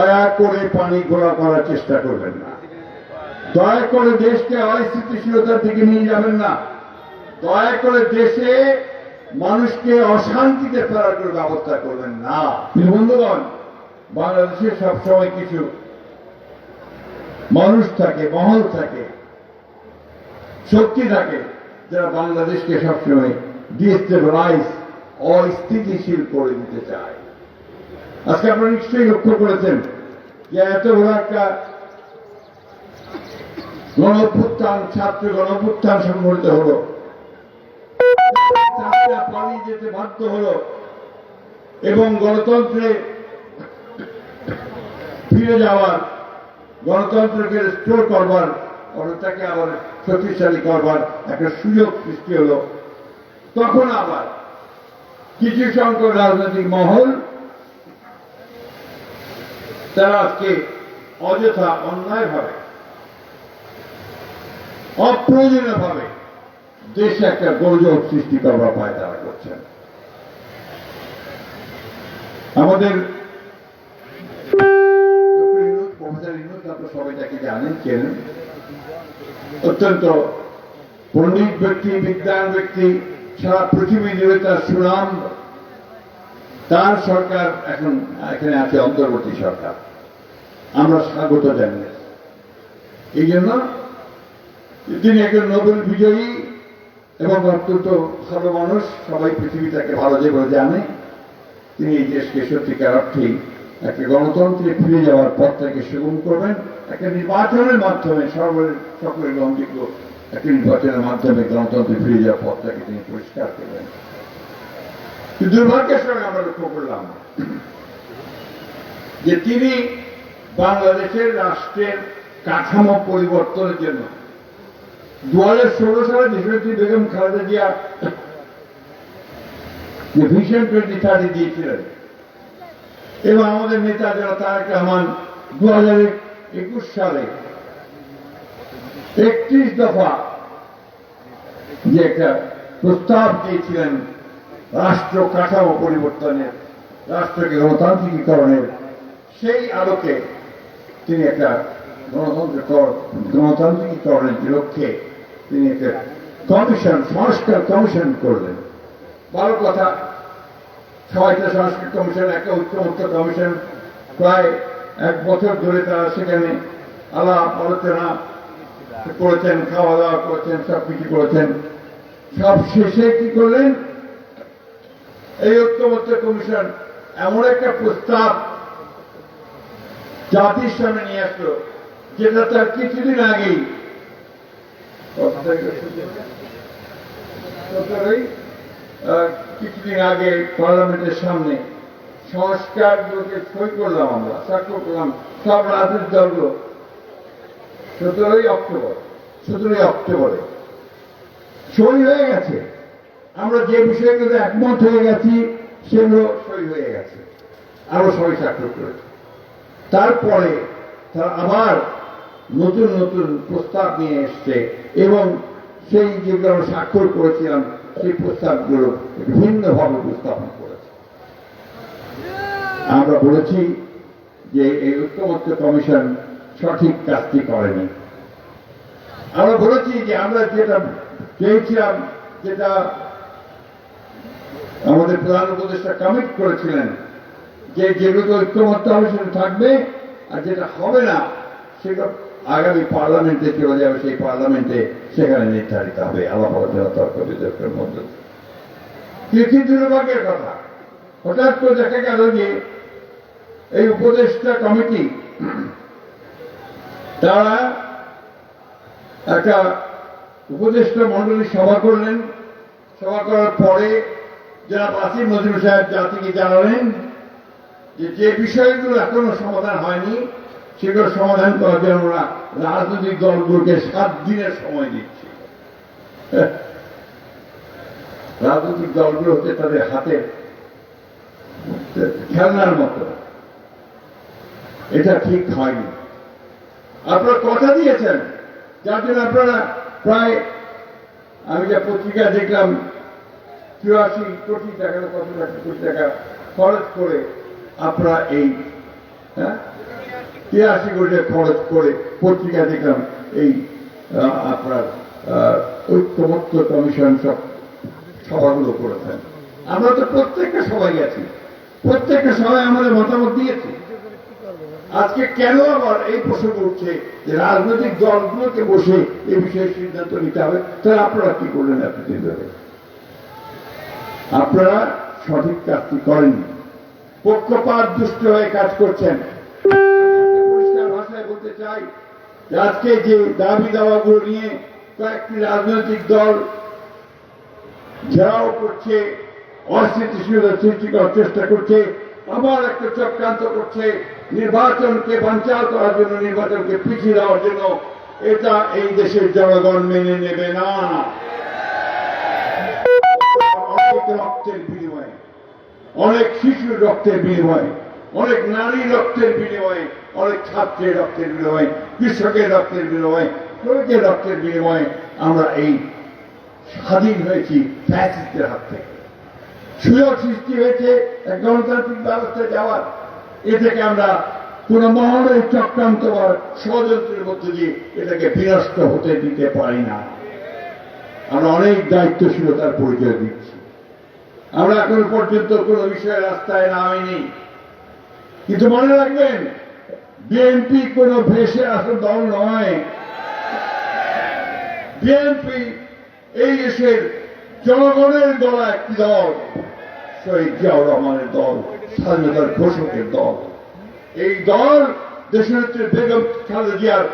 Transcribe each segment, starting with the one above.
দয়া করে পানি ঘোলা করার চেষ্টা করবেন না। দয়া করে দেশকে অস্থিতিশীলতার দিকে নিয়ে যাবেন না। দয়া করে দেশে মানুষকে অশান্তিতে ফেরার করে ব্যবস্থা করবেন না। বন্ধুগণ, বাংলাদেশে সবসময় কিছু মানুষ থাকে, মহল থাকে, শক্তি থাকে, যারা বাংলাদেশকে সবসময় ডিস্টেবিলাইজ অস্থিতিশীল করে দিতে চায়। আজকে আপনারা নিশ্চয়ই লক্ষ্য করেছেন যে এত বড় একটা গণপুত্থান ছাত্র গণপুত্থান সংঘটিত হলো। পালিয়ে যেতে বাধ্য হলো এবং গণতন্ত্রে ফিরে যাওয়ার, গণতন্ত্রকে রেস্টোর করবার, অর্থাৎ আবার শক্তিশালী করবার একটা সুযোগ সৃষ্টি হলো। তখন আবার কিছু সংখ্যক রাজনৈতিক মহল তারা আজকে অযথা অন্যায়ভাবে অপ্রয়োজনীয়ভাবে দেশে একটা গোলযোগ সৃষ্টি করবার পায় তারা করছেন। আমাদের প্রফেসর সবাই তাকে জানেন, চেনেন। অত্যন্ত পণ্ডিত ব্যক্তি, বিজ্ঞান ব্যক্তি, সারা পৃথিবী জুড়ে তার সুনাম তার সরকার এখন, এখানে আছে অন্তর্বর্তী সরকার। আমরা স্বাগত জানিয়ে। এই জন্য তিনি একজন নোবেল বিজয়ী এবং অত্যন্ত ভালো মানুষ। সবাই পৃথিবী তাকে ভালো যেভাবে জানে। তিনি এই দেশকে সত্যিকার অর্থেই একটা গণতন্ত্রে ফিরে যাওয়ার পথটাকে সেবন করবেন। একটা নির্বাচনের মাধ্যমে সর্বের সকলের গ্রহণযোগ্য একটা নির্বাচনের মাধ্যমে গণতন্ত্রে ফিরে যাওয়ার পথটাকে তিনি পরিষ্কার করবেন। দুর্ভাগ্যের সঙ্গে আমরা লক্ষ্য করলাম যে তিনি বাংলাদেশের রাষ্ট্রের কাঠামো পরিবর্তনের জন্য দু হাজার ষোলো সালে দেশনেত্রী বেগম খালেদা জিয়া যে ভিশন টোয়েন্টি থার্টি দিয়েছিলেন। এবং আমাদের নেতা যারা, তারেক রহমান দু হাজার একুশ সালে একত্রিশ দফা যে একটা প্রস্তাব দিয়েছিলেন রাষ্ট্র কাঠামো পরিবর্তনের, রাষ্ট্রকে গণতান্ত্রিকীকরণের সেই আলোকে তিনি একটা গণতন্ত্র গণতান্ত্রিকীকরণের লক্ষ্যে তিনি একটা কমিশন, সংস্কার কমিশন করলেন। ভালো কথা ছয়টা সংস্কার কমিশন, একটা উচ্চমুক্ত কমিশন, প্রায় এক বছর ধরে তারা সেখানে আলাপ আলোচনা করেছেন, খাওয়া দাওয়া করেছেন সব কিছু করেছেন। সব শেষে কি করলেন? এই ঐক্যমত্য কমিশন এমন একটা প্রস্তাব জাতির সামনে নিয়ে আসলো, যেটা তার কিছুদিন আগেই কিছুদিন আগে পার্লামেন্টের সামনে সংস্কার সংস্কারগুলোকে সই করলাম আমরা, স্বাক্ষর করলাম, সব রাজনৈতিক দলগুলো। সতেরোই অক্টোবর, সতেরোই অক্টোবরে সই হয়ে গেছে। আমরা যে বিষয়গুলো একমত হয়ে গেছি, সেগুলো সই হয়ে গেছে। আরও সবাই স্বাক্ষর করেছে তারপরে তারা আবার নতুন নতুন প্রস্তাব নিয়ে এসছে এবং সেই যেগুলো আমরা স্বাক্ষর করেছিলাম, সেই প্রস্তাবগুলো ভিন্নভাবে উপস্থাপন করেছে। আমরা বলেছি যে এই ঐক্যমত্য কমিশন সঠিক কাজটি করেনি। আমরা বলেছি যে আমরা যেটা চেয়েছিলাম যেটা আমাদের প্রধান উপদেষ্টা কমিট করেছিলেন যে যেগুলো ঐক্যমত্য হবে সেটা থাকবে আর যেটা হবে না, সেটা আগামী পার্লামেন্টে চলে যাবে, সেই পার্লামেন্টে সেখানে নির্ধারিত হবে। আলাপ আলোচনা তর্ক বিতর্কের মধ্যে কৃষি দুর্ভাগ্যের কথা। হঠাৎ করে দেখা গেল যে এই উপদেষ্টা কমিটি তারা একটা উপদেষ্টা মন্ডলী সভা করলেন। সভা করার পরে যারা বাসির নজরুল সাহেব জাতিকে জানালেন যে যে বিষয়গুলো এখনও সমাধান হয়নি, সেগুলো সমাধান করার জন্য আমরা রাজনৈতিক দলগুলোকে সাত দিনের সময় দিচ্ছি। রাজনৈতিক দলগুলো হচ্ছে তাদের হাতে খেলনার মতো। এটা ঠিক হয়নি। আপনারা কথা দিয়েছেন, যার জন্য আপনারা প্রায়, আমি যা পত্রিকা দেখলাম চুরাশি কোটি টাকা টাকা কোটি টাকা খরচ করে আপনারা এই হ্যাঁ? তিরাশি কোটি খরচ করে পত্রিকা দেখলাম, এই আপনার ঐক্যমত্য কমিশন সব সভাগুলো করেছেন। আমরা তো প্রত্যেকটা সবাই আছি। প্রত্যেকটা সবাই আমাদের মতামত দিয়েছি। আজকে কেন আবার এই প্রসঙ্গ উঠছে যে রাজনৈতিক দলগুলোকে বসে এই বিষয়ে সিদ্ধান্ত নিতে হবে? তাহলে আপনারা কি করলেন আপনি ধরে আপনারা সঠিক কাজটি করেননি পক্ষপাত দুষ্ট হয়ে কাজ করছেন। ভাষায় বলতে চাই, আজকে যে দাবি দাওয়াগুলো নিয়ে কয়েকটি রাজনৈতিক দল ঘেরাও করছে, অস্থিতিশীলতা সৃষ্টি করার চেষ্টা করছে, আবার একটা চক্রান্ত করছে, নির্বাচনকে বাঞ্চাল করার জন্য, নির্বাচনকে পিছিয়ে দেওয়ার জন্য, এটা এই দেশের জনগণ মেনে নেবে না। অনেক রক্তের বিনিময়ে। অনেক শিশুর রক্তের বিনিময়ে, অনেক নারী রক্তের বিনিময়ে, অনেক ছাত্রের রক্তের বিনিময়ে, কৃষকের রক্তের বিনিময়ে শ্রমিকের রক্তের বিনিময়ে আমরা এই স্বাধীন হয়েছি ফ্যাসিস্টের হাত থেকে। সুযোগ সৃষ্টি হয়েছে এক গণতান্ত্রিক ব্যবস্থায় যাওয়ার এ থেকে আমরা কোন মহলের চক্রান্ত বা ষড়যন্ত্রের মধ্যে দিয়ে এটাকে বিনষ্ট হতে দিতে পারি না। আমরা অনেক দায়িত্বশীলতার পরিচয় দিচ্ছি। আমরা এখন পর্যন্ত কোনো বিষয়ে রাস্তায় নামিনি। কিন্তু মনে রাখবেন, বিএনপি কোনো ভেসে আসা দল নয়। বিএনপি এই দেশের জনগণের দল একটি দল, শহীদ জিয়াউর রহমানের দল, স্বাধীনতার ঘোষকের দল। এই দল দেশনেত্রী বেগম খালেদা জিয়ার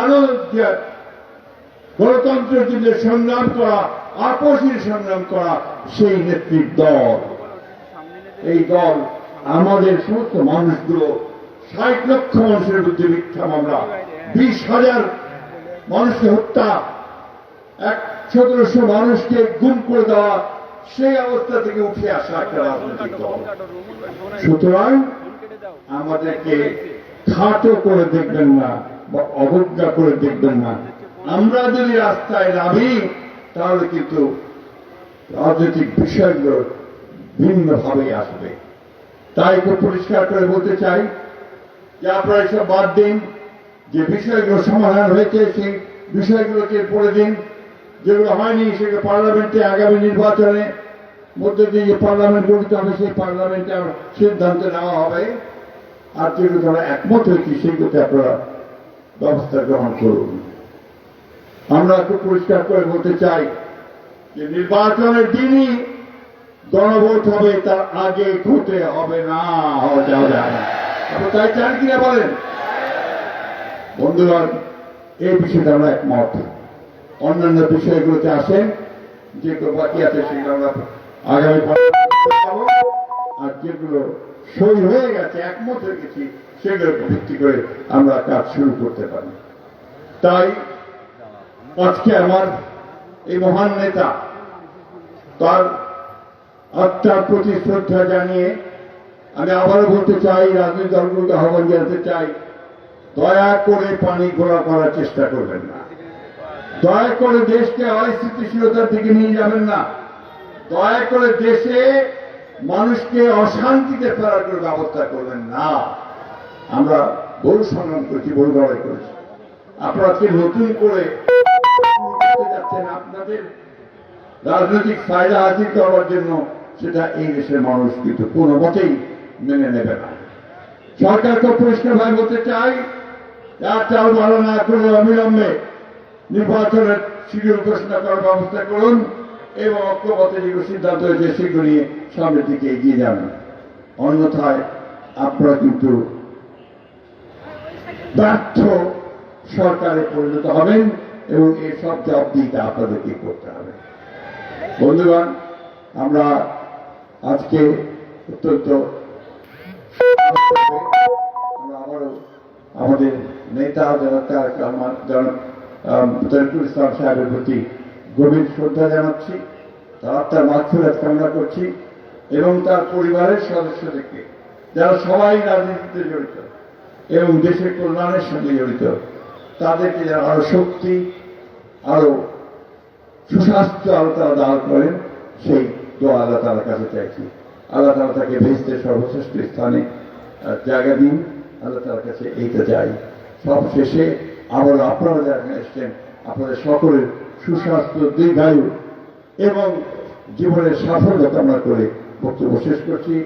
আনন্দ জিয়ার গণতন্ত্রের জন্য সংগ্রাম করা আপসের সংগ্রাম করা সেই নেত্রীর দল। এই দল আমাদের সমস্ত মানুষগুলো, ষাট লক্ষ মানুষের বিরুদ্ধে মিথ্যা মামলা, বিশ হাজার মানুষকে হত্যা, এক সতেরোশো মানুষকে গুম করে দেওয়া, সেই অবস্থা থেকে উঠে আসা একটা রাজনৈতিক দল। সুতরাং আমাদেরকে খাটো করে দেখবেন না বা অবজ্ঞা করে দেখবেন না। আমরা যদি রাস্তায় নামি তাহলে কিন্তু রাজনৈতিক বিষয়গুলো ভিন্নভাবে আসবে। তাই খুব পরিষ্কার করে বলতে চাই যে আপনারা এসব বাদ দিন, যে বিষয়গুলো সমাধান হয়েছে সেই বিষয়গুলোকে পড়ে দিন, যেগুলো হয়নি সেগুলো পার্লামেন্টে আগামী নির্বাচনে মধ্যে দিয়ে যে পার্লামেন্ট গঠিত হবে, সেই পার্লামেন্টে সিদ্ধান্ত নেওয়া হবে। আর যেগুলো যারা একমত হয়েছি সেগুলোতে আপনারা ব্যবস্থা গ্রহণ করুন। আমরা খুব পরিষ্কার করে বলতে চাই যে নির্বাচনের দিনই গণভোট হবে, তার আগে ঘটে হবে না হওয়া না তাই চান কিনা বলেন? বন্ধুগণ এই বিষয়টা আমরা একমত। অন্যান্য বিষয়গুলোতে আসেন যেগুলো বাকি আছে সেগুলো আমরা আগামী আর যেগুলো সই হয়ে গেছে, একমত হয়ে গেছি সেগুলো ভিত্তি করে আমরা কাজ শুরু করতে পারি। তাই আজকে আমার এই মহান নেতা তার আত্মার প্রতি শ্রদ্ধা জানিয়ে আমি আবারও বলতে চাই, রাজনৈতিক দলগুলোকে আহ্বান জানাতে চাই, দয়া করে পানি ঘোরা করার চেষ্টা করবেন না। দয়া করে দেশকে অস্থিতিশীলতার দিকে নিয়ে যাবেন না। দয়া করে দেশে মানুষকে অশান্তিতে ফেরার করে ব্যবস্থা করবেন না। আমরা বহু সংগ্রাম করেছি বহু লড়াই করেছি। আপনারা আজকে নতুন করে যাচ্ছেন আপনাদের। রাজনৈতিক ফায়দা হাসিল করার জন্য, সেটা এই দেশের মানুষ কিন্তু কোনো মতেই মেনে নেবে না। সরকারকে পরিষ্কারভাবে বলতে চাই আর চাল ভালো না করে অবিলম্বে নির্বাচনের শিডিউল ঘোষণা করার ব্যবস্থা করুন এবং ঐক্যবদ্ধ যেগুলো সিদ্ধান্ত হয়েছে, সেগুলো নিয়ে সামনের দিকে এগিয়ে যান। অন্যথায় আপনারা কিন্তু ব্যর্থ সরকারে পরিণত হবেন। এবং এই সব জবাবদিহিতা আপনাদেরকে করতে হবে। বন্ধুগণ, আমরা আজকে অত্যন্ত আমরা আবারও আমাদের নেতা যারা তরিকুল ইসলাম সাহেবের প্রতি গভীর শ্রদ্ধা জানাচ্ছি, তার আত্মার মাতৃরাত কামনা করছি এবং তার পরিবারের সদস্যদেরকে, যারা সবাই রাজনীতিতে জড়িত এবং দেশের কল্যাণের সঙ্গে জড়িত। তাদেরকে যারা আরও শক্তি, আরও সুস্বাস্থ্য আল্লাহ তারা দান করেন, সেই দোয়া আল্লাহ তালার কাছে চাইছি। আল্লাহ তালা তাকে ভেস্তে সর্বশ্রেষ্ঠ স্থানে জায়গা দিন। আল্লাহ তার কাছে এইটা চাই। সব শেষে আবার আপনারা যারা এসছেন, আপনাদের সকলের সুস্বাস্থ্য, দীর্ঘায়ু এবং জীবনের সাফল্য কামনা করে বক্তব্য শেষ করছি।